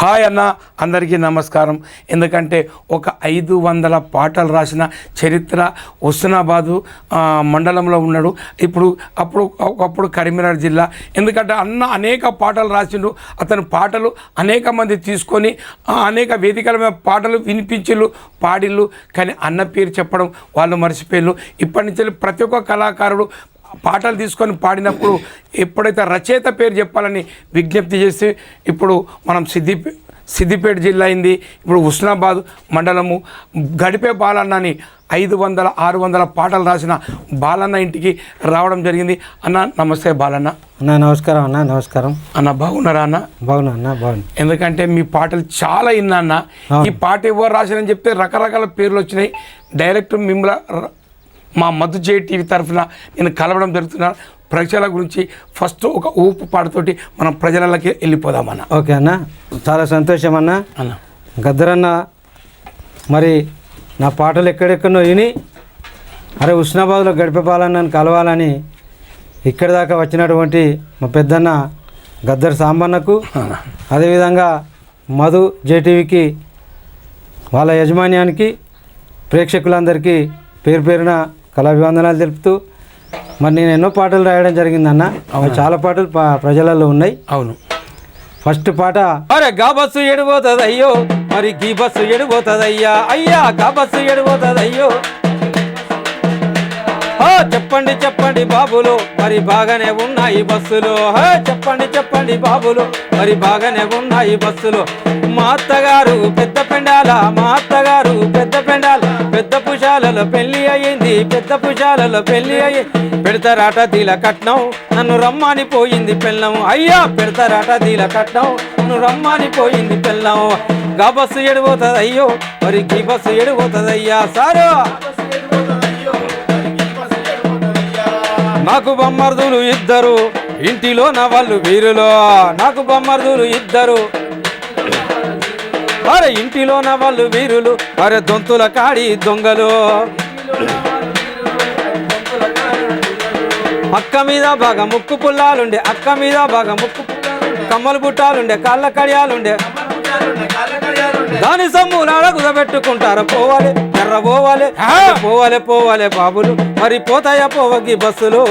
Hi అన్న అందరికీ నమస్కారం. ఎందుకంటే ఒక ఐదు వందల పాటలు రాసిన చరిత్ర హుస్నాబాదు మండలంలో ఉన్నాడు. ఇప్పుడు అప్పుడు ఒకప్పుడు కరీంనగర్ జిల్లా. ఎందుకంటే అన్న అనేక పాటలు రాసిండు. అతని పాటలు అనేక మంది తీసుకొని అనేక వేదికల మీద పాటలు వినిపించిళ్ళు పాడిళ్ళు. కానీ అన్న పేరు చెప్పడం వాళ్ళు మర్చిపోయిళ్ళు. ఇప్పటి నుంచి ప్రతి ఒక్క కళాకారుడు పాటలు తీసుకొని పాడినప్పుడు ఎప్పుడైతే రచయిత పేరు చెప్పాలని విజ్ఞప్తి చేసి ఇప్పుడు మనం సిద్ధి సిద్దిపేట జిల్లా అయింది ఇప్పుడు హుస్నాబాద్ మండలము. గడిపే బాలన్నని ఐదు వందల ఆరు వందల పాటలు రాసిన బాలన్న ఇంటికి రావడం జరిగింది. అన్న నమస్తే బాలన్న. అన్న నమస్కారం అన్న నమస్కారం. అన్న బాగున్నారా అన్న? బాగున్నా అన్న బాగున్నా. ఎందుకంటే మీ పాటలు చాలా విన్నా అన్న. ఈ పాట ఎవరు రాశారని చెప్తే రకరకాల పేర్లు వచ్చినాయి. డైరెక్ట్ మిమ్మల్ని మా మధు జే టీవీ తరఫున నేను కలవడం జరుగుతున్నా ప్రజల గురించి ఫస్ట్ ఒక ఊపు పాటతోటి మనం ప్రజలకి వెళ్ళిపోదామన్న. ఓకే అన్న. చాలా సంతోషం అన్న. అన్న. గద్దరన్న మరి నా పాటలు ఎక్కడెక్కడో విని అరే ఉస్నాబాద్లో గడిపేపాలన్నని కలవాలని ఇక్కడి దాకా వచ్చినటువంటి మా పెద్దన్న గద్దర్ సాంబన్నకు అదేవిధంగా మధు జేటీవీకి వాళ్ళ యజమాన్యానికి ప్రేక్షకులందరికీ పేరు పేరున కళాభివందనాలు తెలుపుతూ మరి నేను ఎన్నో పాటలు రాయడం జరిగిందన్న చాలా పాటలు ప్రజలలో ఉన్నాయి. అవును. ఫస్ట్ పాట అరే గా బస్సు ఎడిపోతుంది అయ్యో మరి గీ బస్సు ఎడిపోతుంది అయ్యా అయ్యా గా బస్సు ఎడిపోతుంది అయ్యో చెప్పండి చెప్పండి బాబులు. మరి బాగానే ఉన్నాయి బస్సులు. హే, చెప్పండి చెప్పండి బాబులు. మరి బాగానే ఉన్నాయి బస్సులు. మా అత్తగారు పెద్ద పెండాల మా అత్తగారు పెద్ద పెండాల పెద్ద పుషాలలో పెళ్ళి అయ్యింది పెద్ద పుషాలలో పెళ్ళి అయ్యి. పెడతారాట దీల కట్నం నన్ను రమ్మని పోయింది పెళ్ళం. అయ్యా పెడతారాట దీల కట్నం నన్ను రమ్మని పోయింది పెళ్ళం. గా బస్సు ఎడిపోతుంది అయ్యో మరి గీ బస్సు ఎడిపోతుంది అయ్యా సారు! నాకు బొమ్మర్దులు ఇద్దరు ఇంటిలో నా వాళ్ళు వీరులో. నాకు బొమ్మర్దులు ఇద్దరు. అరే ఇంటిలో నా వాళ్ళు వీరులు అరే దొంతుల కాడి దొంగలు. అక్క మీద బాగా ముక్కు పుల్లాలుండే అక్క మీద బాగా ముక్కు కమ్మలు బుట్టాలుండే కాళ్ళ కడియాలుండే. దాని సమ్ములాడ కుదబెట్టుకుంటారు పోవాలి ఎర్ర పోవాలి పోవాలి పోవాలి బాబులు. మరి పోతాయా పోవగి బస్సులు?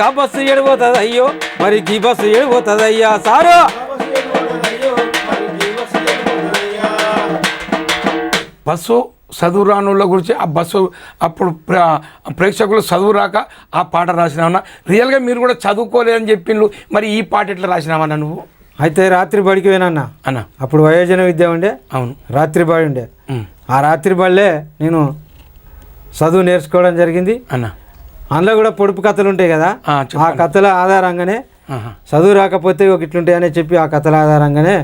గా బస్సు ఎడిపోతుంది అయ్యో. మరి గీ బస్సు ఎడిపోతుంది అయ్యా సారు! బస్సు చదువు రానుల గురించి ఆ బస్సు అప్పుడు ప్ర- ప్రేక్షకులు చదువు రాక ఆ పాట రాసినావన్నా రియల్గా మీరు కూడా చదువుకోలేదని చెప్పిండ్రు. మరి ఈ పాట ఎట్లా రాసినావన్నా నువ్వు? అయితే రాత్రి బడికి పోయినన్నా. అన్న. అప్పుడు వయోజన విద్య ఉండే. అవును. రాత్రి బడి ఉండే. ఆ రాత్రి బడిలే నేను చదువు నేర్చుకోవడం జరిగింది. అన్న. అందులో కూడా పొడుపు కథలు ఉంటాయి కదా? ఆ. కథల ఆధారంగానే. చదువు రాకపోతే ఒక ఇట్లుంటాయని చెప్పి ఆ కథల ఆధారంగానే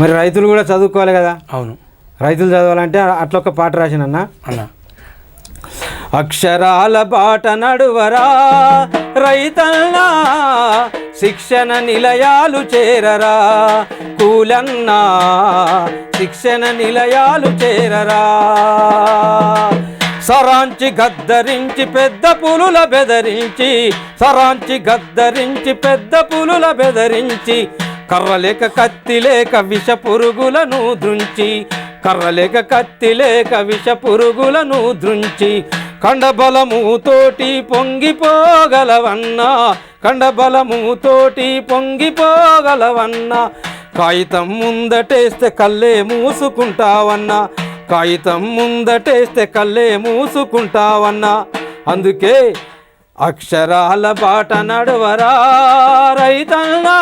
మరి రైతులు కూడా చదువుకోవాలి కదా? అవును. రైతులు చదవాలంటే అట్లా ఒక పాట రాసినన్నా? అన్న. అక్షరాల బాట నడువరా రైతన్నా శిక్షణ నిలయాలు చేరరా కూలన్నా శిక్షణ నిలయాలు చేరరా. సరాంచి గద్దరించి పెద్ద పులుల బెదరించి సరాంచి గద్దరించి పెద్ద పులుల బెదరించి కర్రలేక కత్తి లేక విష పురుగులను దృంచి కర్రలేక కత్తి లేక విష పురుగులను దృంచి కండబలము తోటి పొంగిపోగలవన్నా కండబలము తోటి పొంగిపోగలవన్నా కాగితం ముందటేస్తే కళ్ళే మూసుకుంటావన్నా కాగితం ముందటేస్తే కళ్ళే మూసుకుంటావన్నా. అందుకే అక్షరాల బాట నడవరా రైతన్నా.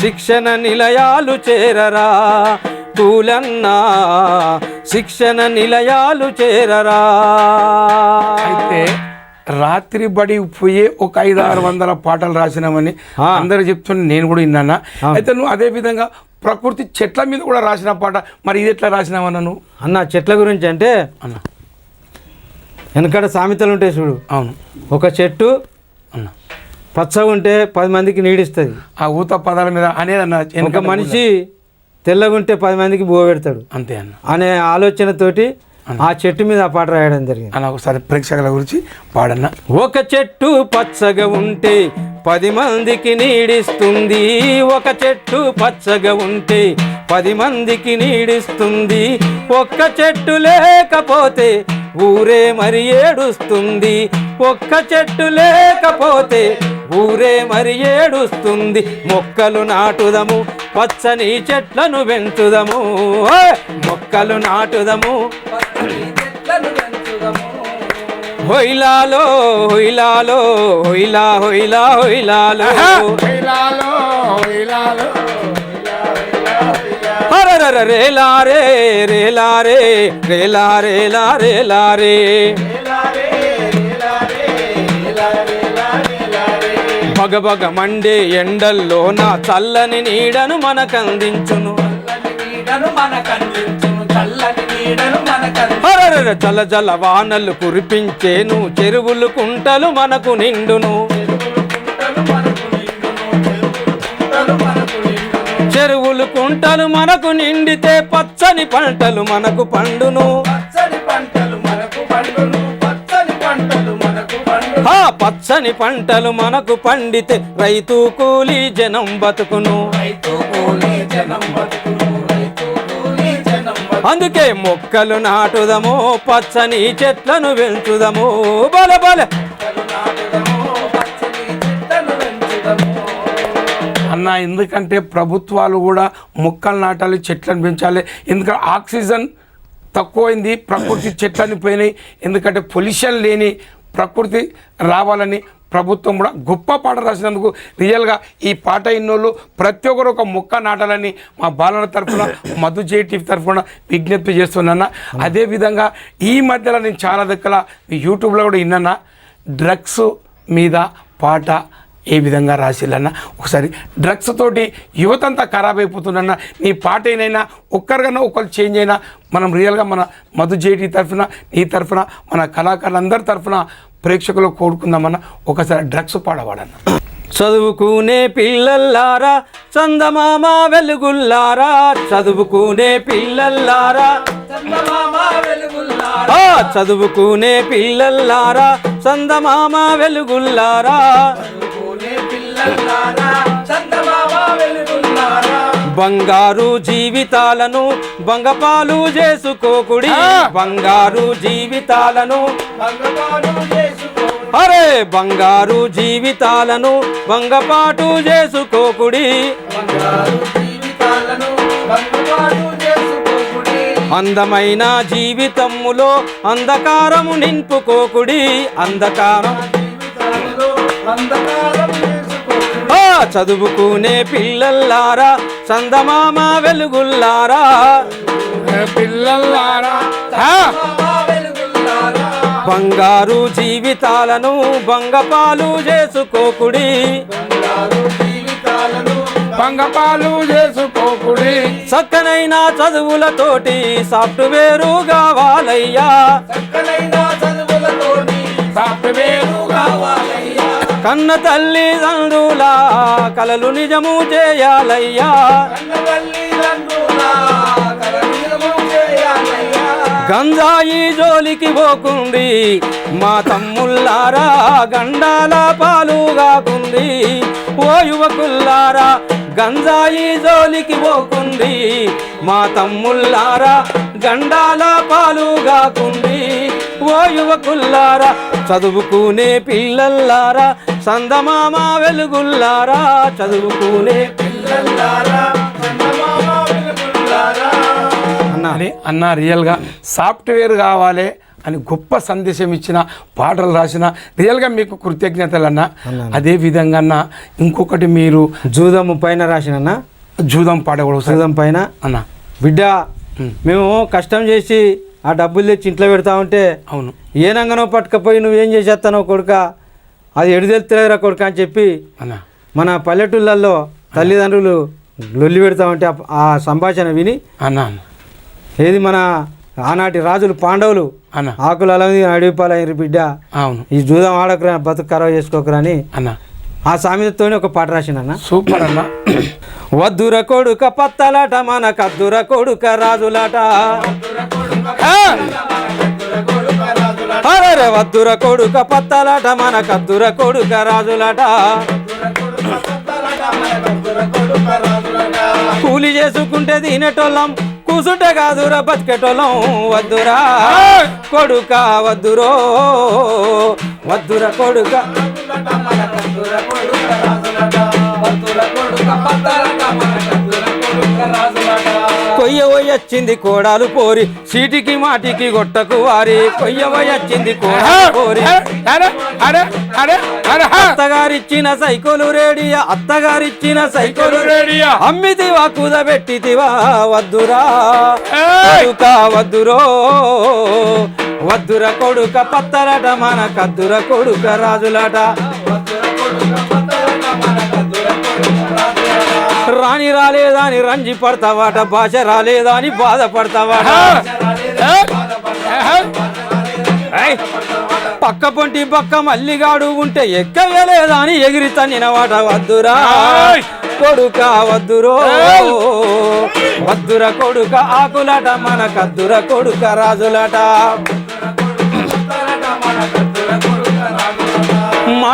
శిక్షణ నిలయాలు చేరరా కూలన్నా శిక్షణ నిలయాలు చేరరా. అయితే రాత్రి బడి పోయే ఒక ఐదు ఆరు వందల పాటలు రాసినామని. అందరు చెప్తున్నా నేను కూడా విన్నానా? అయితే నువ్వు అదే విధంగా ప్రకృతి చెట్ల మీద కూడా రాసిన పాట. మరి ఇది ఎట్లా రాసినావన్నా నువ్వు? అన్న చెట్ల గురించి అంటే అన్న. వెనకడ సామెతలు ఉంటాయి చూడు. అవును. ఒక చెట్టు అన్న. పచ్చగా ఉంటే పది మందికి నీడిస్తుంది. ఆ ఊత పదాల మీద అనేది అన్న ఒక మనిషి తెల్లగుంటే పది మందికి బువ పెడతాడు. అంతే అన్న. అనే ఆలోచనతోటి ఆ చెట్టు మీద ఆ పాట రాయడం జరిగింది. అన్న ఒకసారి ప్రేక్షకుల గురించి పాడన్న. ఒక చెట్టు పచ్చగా ఉంటే పది మందికి నీడిస్తుంది. ఒక చెట్టు పచ్చగా ఉంటే పది మందికి నీడిస్తుంది. ఒక్క చెట్టు లేకపోతే ఊరే మరి ఏడుస్తుంది. ఒక్క చెట్టు లేకపోతే ఊరే మరి ఏడుస్తుంది. మొక్కలు నాటుదము పచ్చని చెట్లను పెంచుదము! మొక్కలు నాటుదము. హొయిలాలో హొయిలాలో హొయిలా హొయిలా హొయిలాలో. హరరర రేలారే రేలారే రేలా రేలా రేలారే భగభగ మండే ఎండల్లో నా చల్లని నీడను మనకందించును. హరరర జల జల వానలు కురిపించేను చెరువులు కుంటలు మనకు నిండును చెరువులు కుంటలు మనకు నిండితే పచ్చని పంటలు మనకు పండును పచ్చని పంటలు మనకు ఆ పచ్చని పంటలు మనకు పండితే రైతు కూలి జనం బతుకును రైతు కూలీ జనం బతుకు అందుకే మొక్కలు నాటుదము పచ్చని చెట్లను పెంచుదము. బల బల. అన్న ఎందుకంటే ప్రభుత్వాలు కూడా మొక్కలు నాటాలి చెట్లను పెంచాలి. ఎందుకంటే ఆక్సిజన్ తక్కువైంది ప్రకృతి చెట్లని పోయినాయి. ఎందుకంటే పొల్యూషన్ లేని ప్రకృతి రావాలని ప్రభుత్వం కూడా గొప్ప పాట రాసినందుకు రియల్గా ఈ పాట ఇన్నోళ్ళు ప్రతి ఒక్కరు ఒక మొక్క నాటాలని మా బాలల తరఫున మధు జేటీ తరఫున విజ్ఞప్తి చేస్తున్నా అదేవిధంగా ఈ మధ్యలో నేను చాలా దగ్గర యూట్యూబ్లో కూడా విన్నా డ్రగ్స్ మీద పాట ఏ విధంగా రాసిల్లన్న? ఒకసారి డ్రగ్స్ తోటి యువత అంతా ఖరాబ్ అయిపోతుందన్న. నీ పాట ఏనైనా ఒక్కరికన్నా ఒకరు చేంజ్ అయినా మనం రియల్గా మన మధు జేటీ తరఫున నీ తరఫున మన కళాకారులందరి తరఫున ప్రేక్షకులు కోరుకుందామన్న ఒకసారి డ్రగ్స్ పాడవాడన్న. చదువుకునే పిల్లల్లారా చందమామ వెలుగుల్లారా చదువుకునే పిల్లల్లారా చదువుకునే పిల్లల్లారా చందమామ వెలుగుల్లారా చదువుకునే పిల్లల్లారా చందమామ వెలుగుల్లారా బంగారు జీవితాలను బంగపాలు చేసుకోకుడి! బంగారు జీవితాలను అరే! బంగారు జీవితాలను బంగపాటు చేసుకోకుడి అందమైన జీవితములో అంధకారము నింపుకోకుడి అంధకారం అంధకారం చదువుకునే పిల్లల్లారా చందమామ వెలుగుల్లారా. వెలుగుల్లారా బంగారు జీవితాలను బంగపాలు చేసుకోకుడి. పంగపాలు చేసుకోకుడి. చక్కనైన చదువులతోటి సాఫ్ట్వేరు కావాలయ్యా సాఫ్ట్వేరు కన్న తల్లి తండ్రులా కలలు నిజము చేయాలయ్యా. చేయాలయ్యా గంజాయి జోలికి పోకుండి మా తమ్ముల్లారా గండాల పాలు కాకుండి ఓ యువకుల్లారా గంజాయి జోలికి పోకుండి మా తమ్ముల్లారా గండాల పాలు కాకుండి ఓ యువకుల్లారా చదువుకునే పిల్లల్లారా సందమామ వెలుగుల్లారా చదువుకునే పిల్లల్లారా చందమామ వెలుగుల్లారా. అన్నా. అని అన్న రియల్గా సాఫ్ట్వేర్ కావాలి అని గొప్ప సందేశం ఇచ్చిన పాటలు రాసిన రియల్గా మీకు కృతజ్ఞతలు అన్న. అదే విధంగా అన్న ఇంకొకటి మీరు జూదము పైన రాసినన్నా. జూదం పాడకూడదు సార్ జూదం పైన. అన్న. బిడ్డ మేము కష్టం చేసి ఆ డబ్బులు తెచ్చి ఇంట్లో పెడతా ఉంటే అవును. ఏనంగానో పట్టుకపోయి నువ్వేం చేసేస్తానో కొడుక? అది ఎడుదెళ్తలేరా కొడుక అని చెప్పి అన్న. మన పల్లెటూళ్ళల్లో తల్లిదండ్రులు లొల్లి పెడతా ఉంటే ఆ- సంభాషణ విని అన్న అన్న. ఏది మన ఆనాటి రాజులు పాండవులు అన్న. ఆకులు అలా అడిగిపాలయ్యారు బిడ్డ. అవును. ఈ జూదం ఆడకురా బతుకు ఖరాబ్ చేసుకోకరా అని అన్న. ఆ సామెతతోనే ఒక పాట రాసినన్న సూపర్ అన్న. వద్దుర కొడుక పత్తలాట మన కద్దుర కొడుక రాజులాట. అరే వద్దుర కొడుక పత్తలాట మన కద్దుర కొడుక రాజులాట రాజులట. కూలి చేసుకుంటే తినేటోళ్ళం కూసుంటే కాదురా బతికేటోళ్ళం వద్దురా. కొడుక వద్దురో వద్దురా కొడుక. వచ్చింది కోడాలు పోరి. సీటికి మాటికి గొట్టకు వారి. కొయ్య వచ్చింది కోడాలు పోరి. అత్తగారిచ్చిన సైకోలు రేడియా. అత్తగారిచ్చిన సైకోలు రేడియా. అమ్మితివా కుదబెట్టితివా వద్దురా. వద్దురో. వద్దుర కొడుక పత్తరట మన కద్దుర కొడుక రాజులట. పత్తుల కొడుక పచ్చలట మనకద్దుల కొడుక రాజులట. రాణి రాలేదని రంజి పడతావాట భాష రాలేదని బాధపడతావాట ఏయ్! పక్క పొంటి పక్క మల్లిగాడు ఉంటే ఎక్కవేలేదా అని ఎగిరి తన్నినవాట వద్దురా! కొడుక వద్దురో. వద్దుర కొడుక ఆకులట మన కద్దుర కొడుక రాజులట.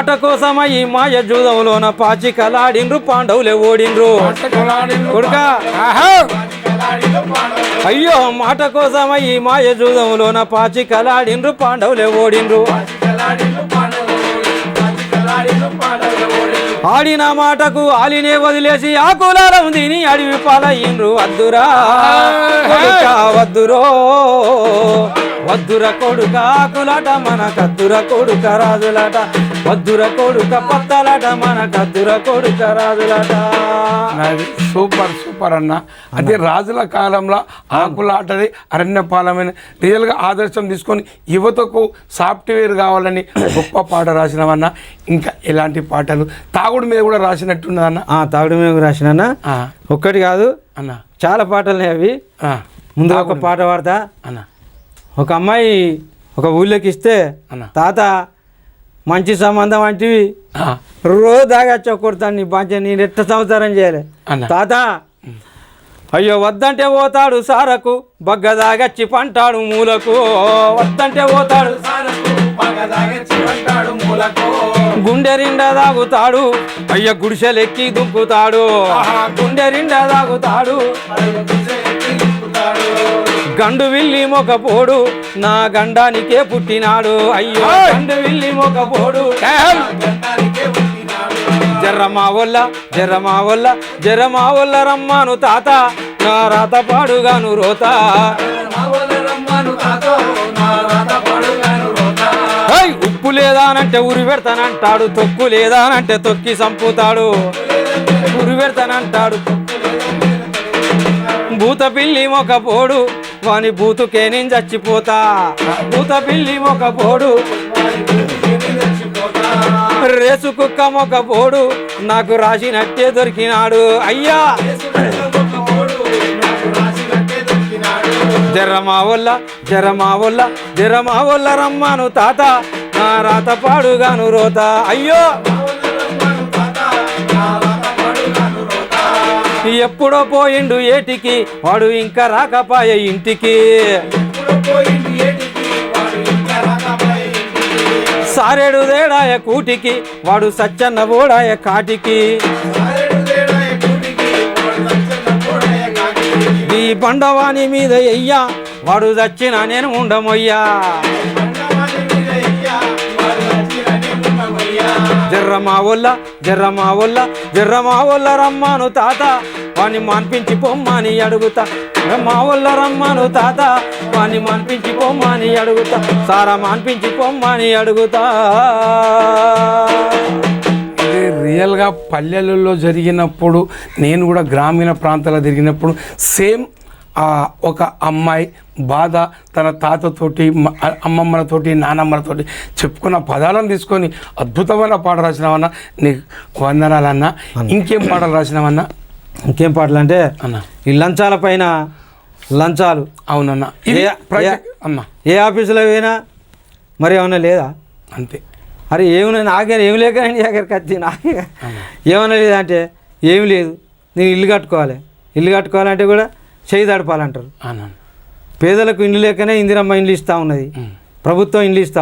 మాట కోసమై ఈ మాయ జూదంలోన పాచి కలాడిండ్రు పాండవులే ఓడిండ్రు. కొడుక! అయ్యో మాట కోసమై ఈ మాయ జూదంలోన పాచి కలాడిండ్రు పాండవులే ఓడిండ్రు. ఆడిన మాటకు ఆలినే వదిలేసి ఆ కులాలం తిని అడవి పాలయ్యిండ్రు. వద్దురా కొడుక వద్దురో. వద్దుర కొడుక ఆకులట మన కద్దుర కొడుక రాజులట. వద్దుర కొడుక పత్తలట మన కద్దుర కొడుక రాజులట. సూపర్ సూపర్ అన్న. అది రాజుల కాలంలో ఆకులాటది అరణ్యపాలమైన రియల్గా ఆదర్శం తీసుకొని యువతకు సాఫ్ట్వేర్ కావాలని గొప్ప పాట రాసినవన్న. ఇంకా ఇలాంటి పాటలు తాగుడు మీద కూడా రాసినట్టున్నదన్న ఆ తాగుడు మేము రాసిన ఒక్కటి కాదు అన్న. చాలా పాటలు అవి. ముందు ఒక పాట పాడతా. అన్న. ఒక అమ్మాయి ఒక ఊళ్ళోకి ఇస్తే అన్న. తాత మంచి సంబంధం వంటివి. ఆ, రోజు దాగా కొడతాను నీ బాధ్యత నేను ఎట్ట సంసారం చేయాలి? అన్న. తాత అయ్యో వద్దంటే పోతాడు సారకు బగ్గ దాగచ్చి పంటాడు మూలకు. వద్దంటే పోతాడు గుండె నిండా దాగుతాడు అయ్య గుడిసెలెక్కి దుంకుతాడు. గుండె నిండా దాగుతాడు గండు విల్లి మొకపోడు నా గండానికే పుట్టినాడు. అయ్యో! గండు విల్లి మొకపోడు జర్రమా వల్ల జర్రమా వల్ల జరమా వల్ల రమ్మాను తాత నా రాత పాడుగాను రోత. ఏయ్, ఉప్పు లేదానంటే ఉరి పెడతానంటాడు తొక్కు లేదానంటే తొక్కి సంపుతాడు. ఉరి పెడతానంటాడు భూత పిల్లి మొక పోడు వాని బూతుకే నేను చచ్చిపోతా. భూత పిల్లి మొక పోడు రేసు కుక్క మొక పోడు నాకు రాసినట్టే దొరికినాడు. అయ్యా! జరమా వల్ల జరమా వల్ల జరమా వల్ల రమ్మాను తాత. రాత పాడుగాను రోత అయ్యో! ఎప్పుడో పోయిండు ఏటికి వాడు ఇంకా రాకపాయే ఇంటికి. సారేడు దేడాయ కూటికి వాడు సచ్చన్న ఓడాయ కాటికి. ఈ బండవాణి మీద ఎయ్యా వాడు చచ్చిన నేను ఉండమయ్యా. జర్రమా వల్ల జర్రమా వల్ల జర్రమా వల్ల రమ్మాను తాత. వాణ్ణి మాన్పించి పొమ్మని అడుగుతా. మా వల్ల రమ్మాను తాత. వాణ్ణి మాన్పించి పొమ్మని అడుగుతా. సారా మాన్పించి పొమ్మని అడుగుతా. రియల్గా పల్లెలలో జరిగినప్పుడు నేను కూడా గ్రామీణ ప్రాంతాల్లో తిరిగినప్పుడు సేమ్ ఒక అమ్మాయి బాధ తన తాతతోటి అమ్మమ్మలతోటి నానమ్మలతోటి చెప్పుకున్న పదాలను తీసుకొని అద్భుతమైన పాట రాసినావన్నా నీకు వందనాలన్నా ఇంకేం పాటలు రాసినావన్నా? ఇంకేం పాటలు అంటే అన్న. ఈ లంచాల పైన లంచాలు. అవునన్నా. ఇది ఏ- అన్న. ఏ ఆఫీసులో పోయినా మరి ఏమన్నా లేదా? అంతే. అరే ఏమైనా నాకే ఏం లేకనండి దగ్గరికి వచ్చి నాకే ఏమన్నా లేదంటే ఏం లేదు. నేను ఇల్లు కట్టుకోవాలి. ఇల్లు కట్టుకోవాలంటే కూడా చేయి పేదలకు ఇండ్లు లేకనే ఇందిరమ్మ ఇండ్లు ఇస్తూ ఉన్నది. ప్రభుత్వం ఇండ్లు ఇస్తూ